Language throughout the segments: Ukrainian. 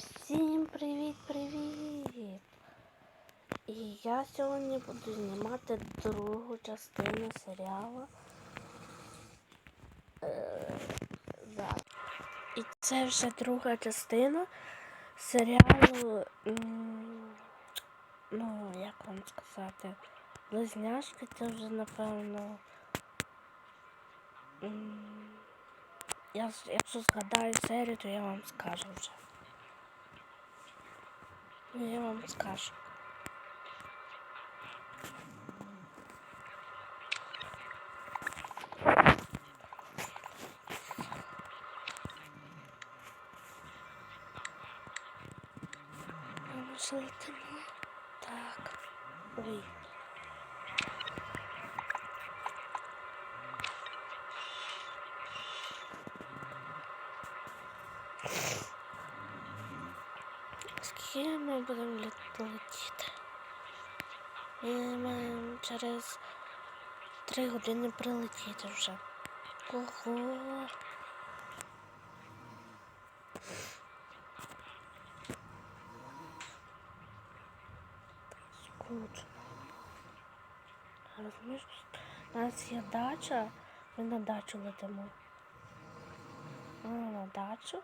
Всім привіт-привіт! І я сьогодні буду знімати другу частину серіалу. Е, да. І це вже друга частина серіалу. Ну, як вам сказати, близняшки це вже напевно. Я, якщо згадаю серію, то я вам скажу вже. Ну, я вам скажу. Може? Так. Ой. Скільки ми будемо лет- летіти? Ми маємо через три години прилетіти вже. Ого. Скучно. Розумієш, у нас є дача, ми на дачу летимо. А, на дачу?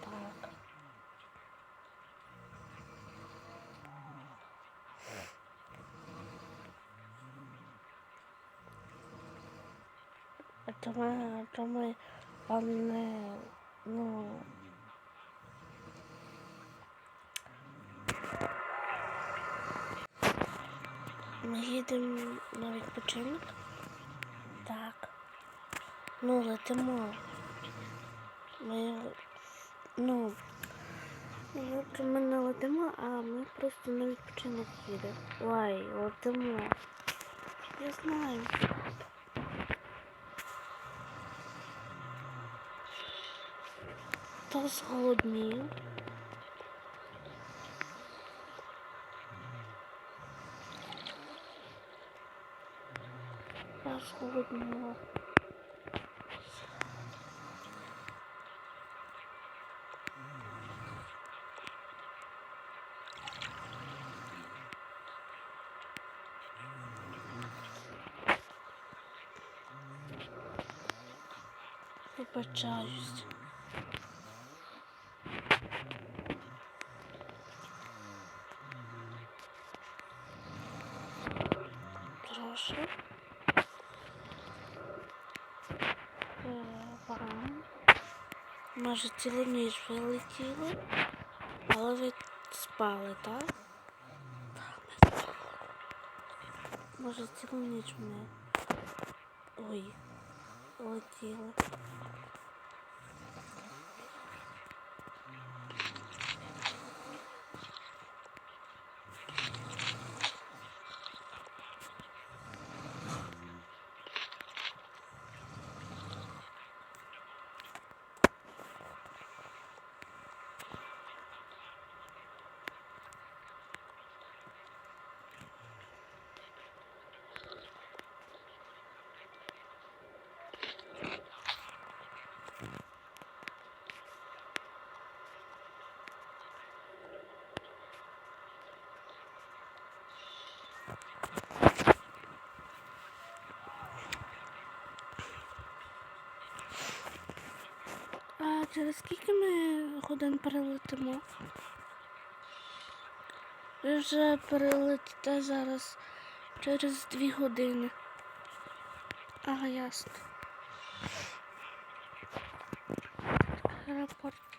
Так. То ми, ми вам не, ну, ми їдемо на відпочинок? Так. Ну, летимо. Ми, ну, ну, ми не летимо, а ми просто на відпочинок їдемо. Ой, летимо. Я знаю. Хто зголоднів? Я зголодніла. Вибачаюсь. Може, цілу ніч ви летіли, але ви спали, так? Так, ми спали. Може, цілу ніч ми. Ой, летіли. А через скільки ми годин перелетимо? Ви вже перелетите зараз через дві години. Ага, ясно. Аеропорт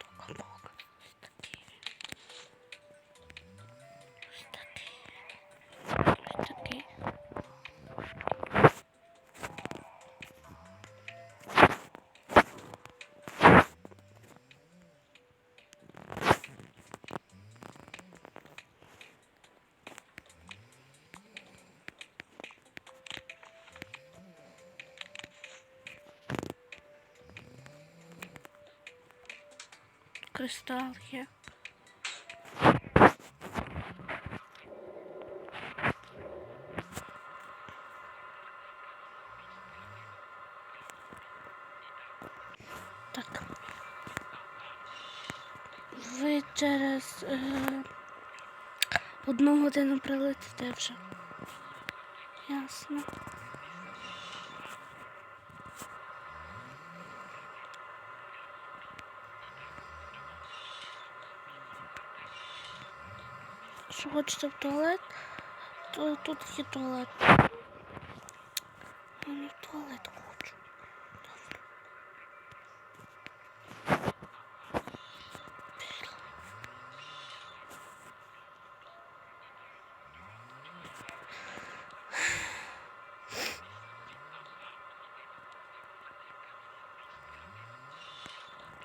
Кристал. Так. ви через е, одну годину прилетите вже. Ясно. Якщо в туалет, то тут є туалет. Я не в туалет хочу. Добре.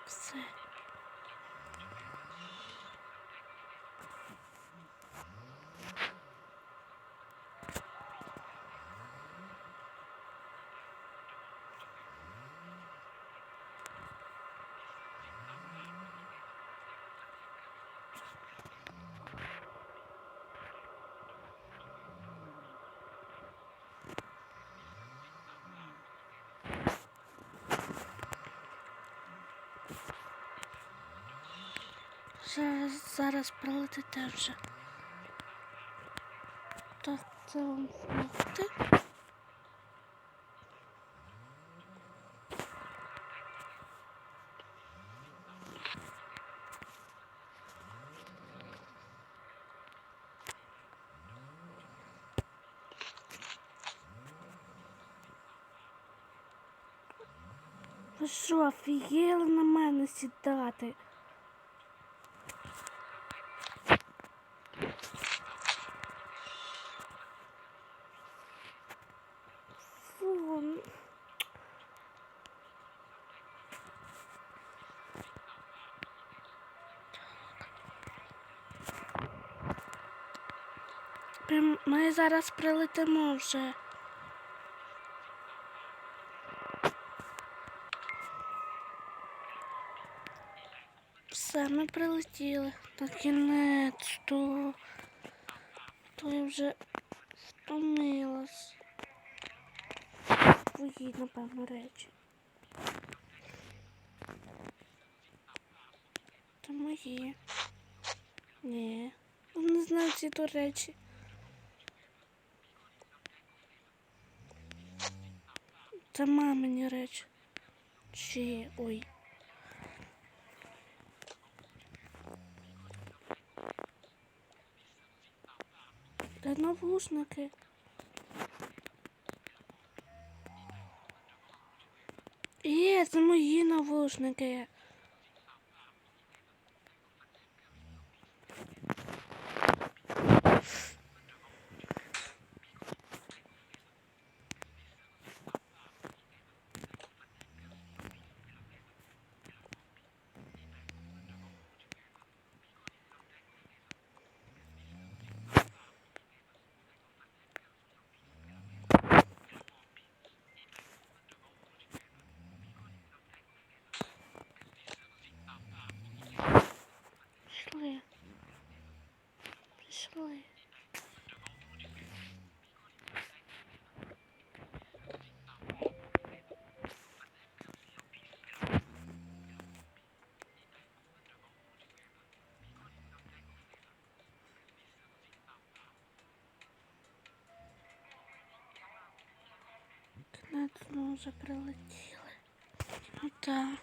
Все. Зараз, зараз прилетите вже. Так, це вам фрукти. Що, офігели на мене сідати? Фу. ну. Прям Ми зараз прилетимо вже. Все, ми прилетіли. На кінець то. То я вже втомилась. Твої, напевно, речі. Це мої. Ні. Не знаю ці то речі. Це мамині речі. Чи. Ой. Та навушники. Є, це мої навушники. Пішли. Пішли. Кінець знову вже прилетіли. Ну так.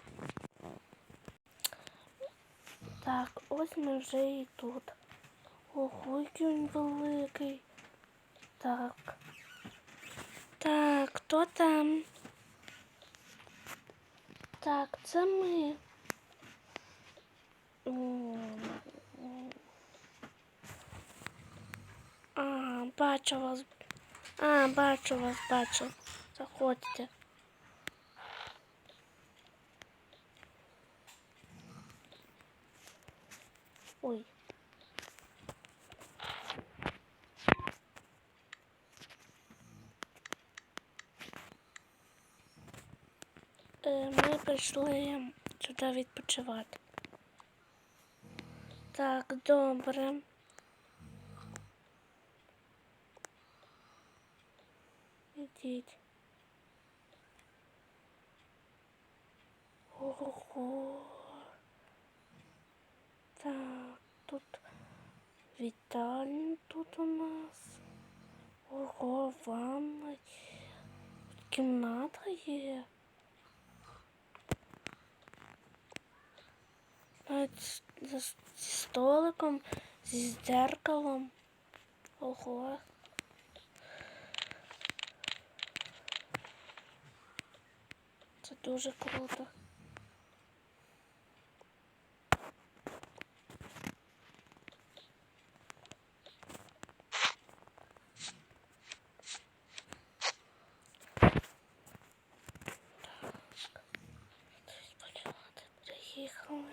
Так, ось ми вже і тут. Ого, який він великий. Так. Так, хто там? Так, це ми. А, бачу вас. А, бачу вас, бачу. Заходьте. Ой. Е, Ми прийшли сюди відпочивати. Так, добре. Ідіть. Так, тут вітальня тут у нас. Ого, ванна. Кімната є. Навіть зі столиком, зі дзеркалом. Ого. Це дуже круто. Приїхали.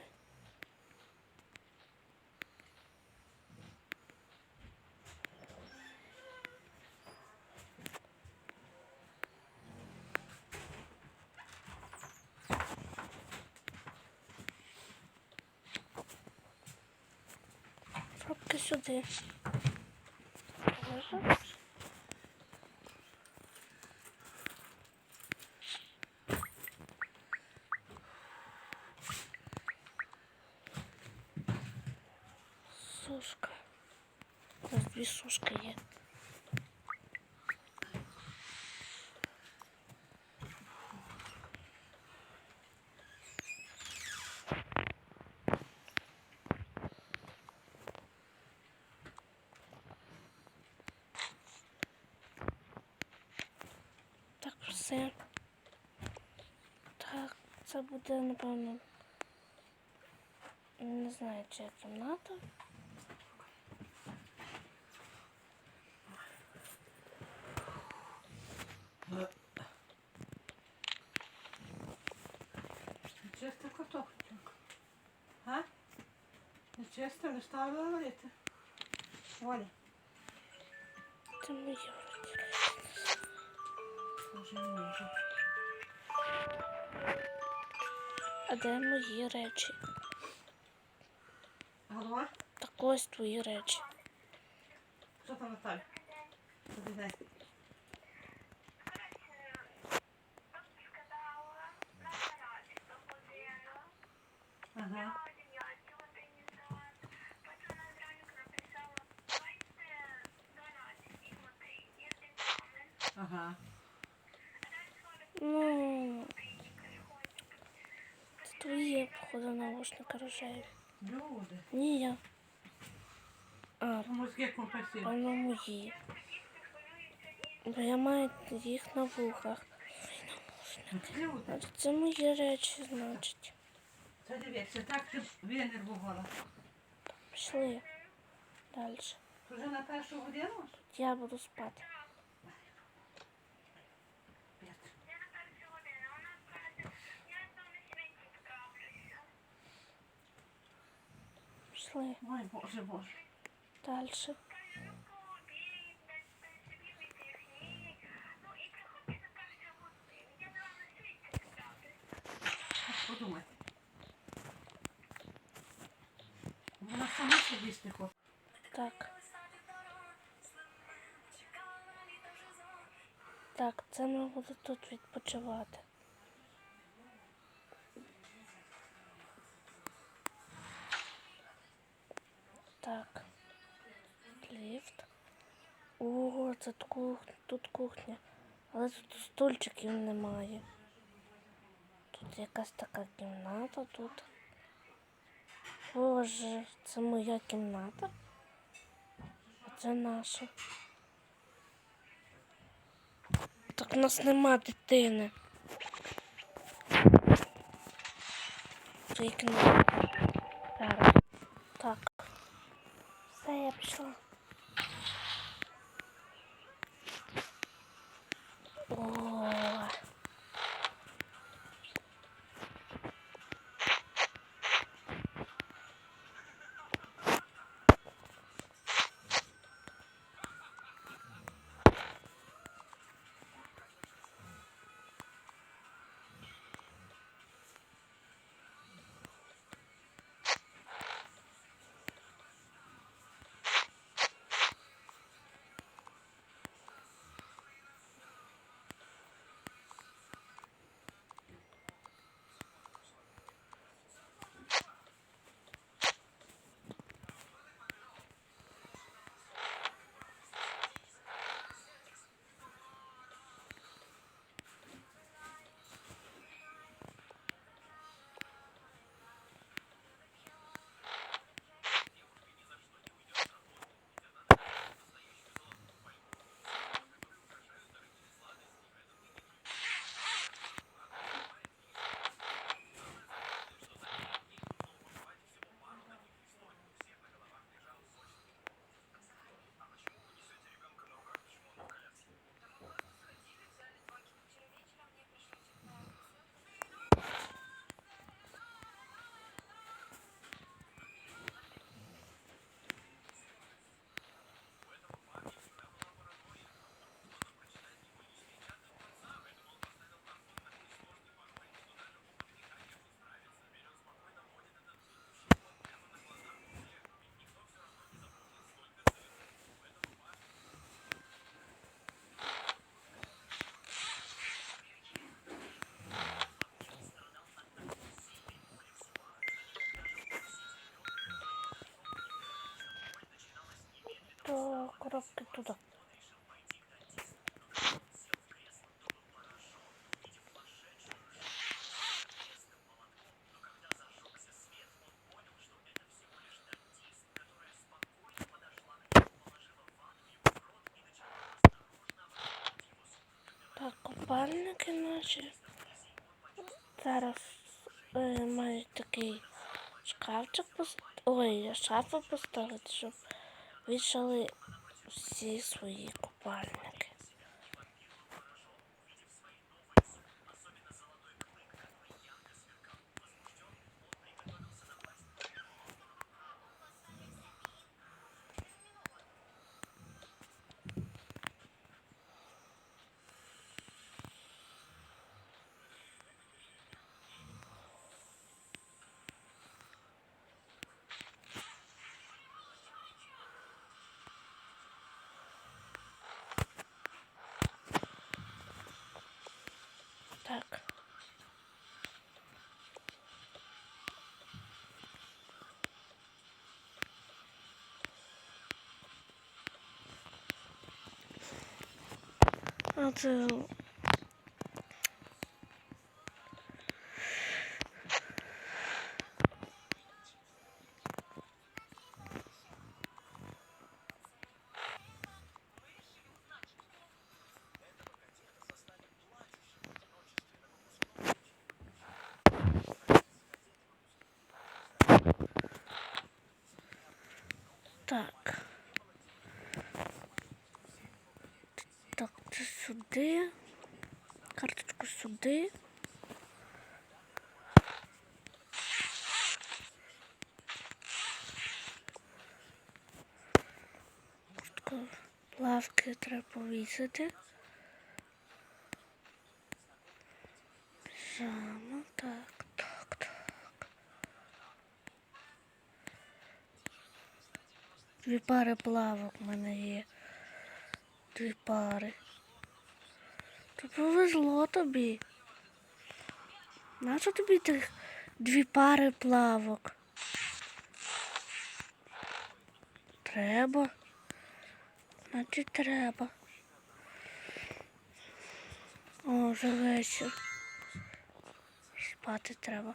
Пробки сюди. Ага. Сушка. У нас дві. Так, все. Так, це буде, напевно. Не знаю, чи кімната. Чисто картоплю. А? Не чисто, не ставила варити. Оля, Це вроді. вже не можу. А де мої речі? Голова? Так ось твої речі. Що там Наталя? День. Ага. Ага. Ну. Це твої, походу, наушники рожеві. Люди. Ні, я. А, Мозги компасів. мої. Бо я маю їх на вухах. Люди. Це мої речі, значить. Це дивіться, так ти винервувала. Пішли. Далі. Вже на першу годину? Я буду спати. Пішли. Ой, Боже, Боже. Далі. Не. Так. Так, це ми будемо тут відпочивати. Так. Ліфт. Ого, це тут кухня, тут кухня. Але тут стульчиків немає. Тут якась така кімната тут. Боже, це моя кімната. А це наша. Так у нас нема дитини. Це кімната. Зараз. Так. Все, я пішла. О. коробки туди. Так, купальники наші. Зараз е, мають такий шкафчик поставити. Ой, шафу поставити, щоб вішали всі свої купальники. Так. А це так. Так, це сюди. Карточку сюди. Куртку лавки треба повісити. Піжама, так, так, так. Дві пари плавок в мене є. Дві пари. То повезло тобі. Нащо тобі тих дві пари плавок? Треба. Значить треба. О, вже вечір. Спати треба.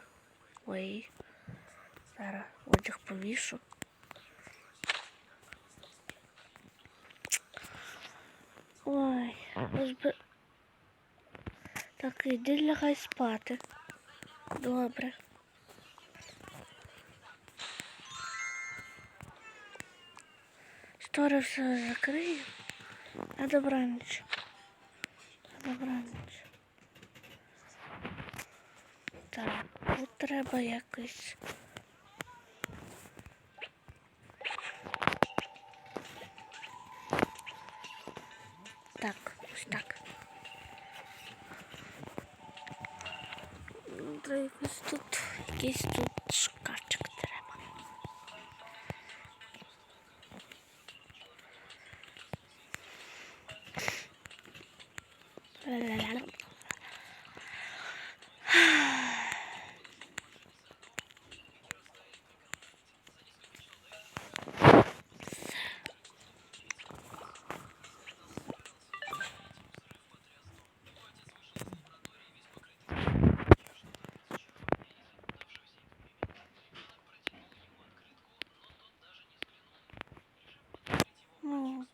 Ой. Зараз одяг повішу. Ой, розби... Так, іди лягай спати. Добре. Штори все закрию. На добраніч. На добраніч. Так, тут треба якось. Якось тут, якийсь тут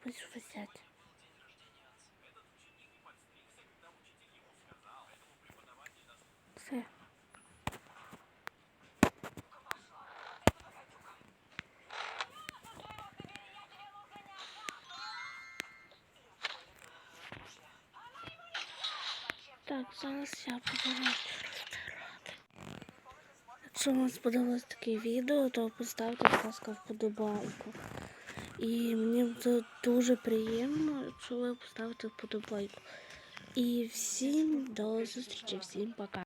Пусть висять. Все. Так, зараз я буду розтирати. Якщо вам сподобалось таке відео, то поставте, будь ласка, вподобайку. І мені буде дуже приємно, якщо ви поставите вподобайку. І всім до зустрічі, всім пока.